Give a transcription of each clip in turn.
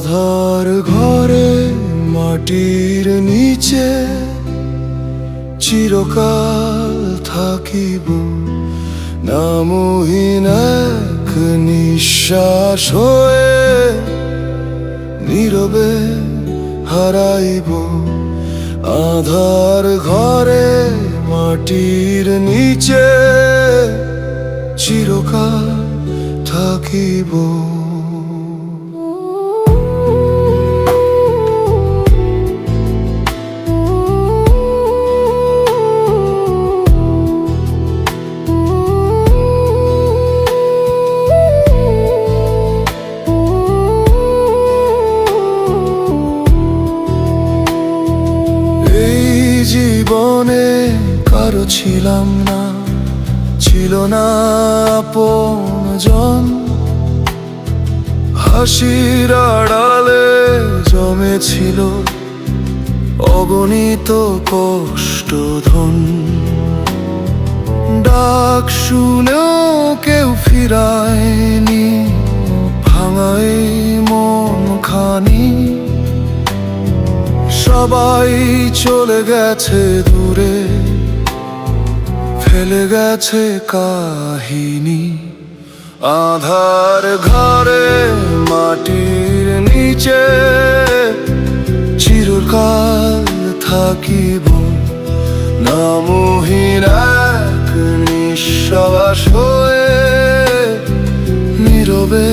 আধার ঘরে মাটির নিচে চিরকাল থাকিব। নামহীন এক নিঃশ্বাস হয়ে নীরবে হারাইব। আধার ঘরে মাটির নিচে চিরকাল থাকিব। জীবনে কারও ছিলাম না, ছিল না আপনজন হাসির আড়ালে জমেছিল অগণিত কষ্ট, ধন। ডাক শুনেও কেউ ফিরায়নি। সবাই চলে গেছে দূরে, ফেলে গেছে কাহিনী। আধার ঘরে, মাটির নিচে, চিরকাল থাকিব। নামহীন এক নিঃশ্বাস হয়ে নীরবে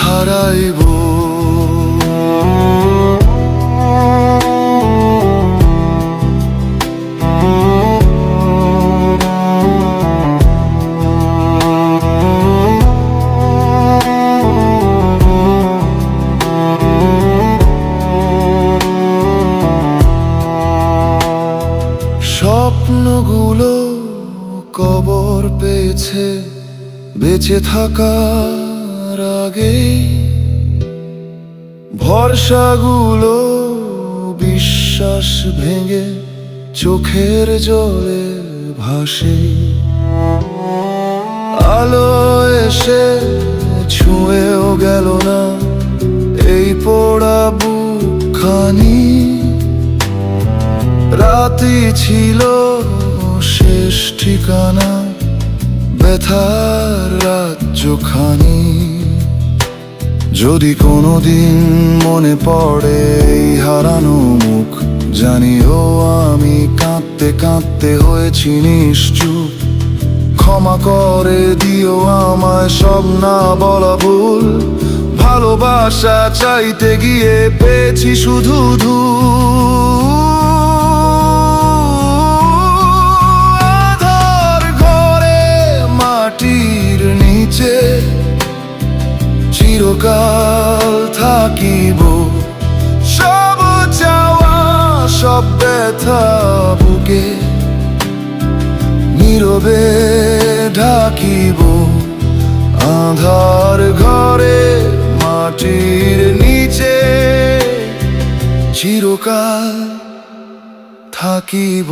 হারাইব। স্বপ্নগুলো কবর পেয়েছে, বেঁচে থাকার আগে। ভরসাগুলো বিশ্বাস ভেঙে চোখের জলে ভাসে। আলো এসে ছুঁয়েও গেল না এই পোড়া বুকখানি। রাতি ছিল শেষ ঠিকানা ব্যথার রাজ্যখানি। যদি কোনোদিন মনে পড়ে হারানো মুখ, জানিও আমি কাঁদতে কাঁদতে হয়েছি নিশ্চুপ। ক্ষমা করে দিও আমায় সব না বলা ভুল। ভালোবাসা চাইতে গিয়ে পেয়েছি শুধু ধূল। চিরকাল থাকিব। সব চাওয়া সব ব্যথা বুকে। নীরবে ঢাকিব। আধার ঘরে, মাটির নিচে। চিরকাল থাকিব।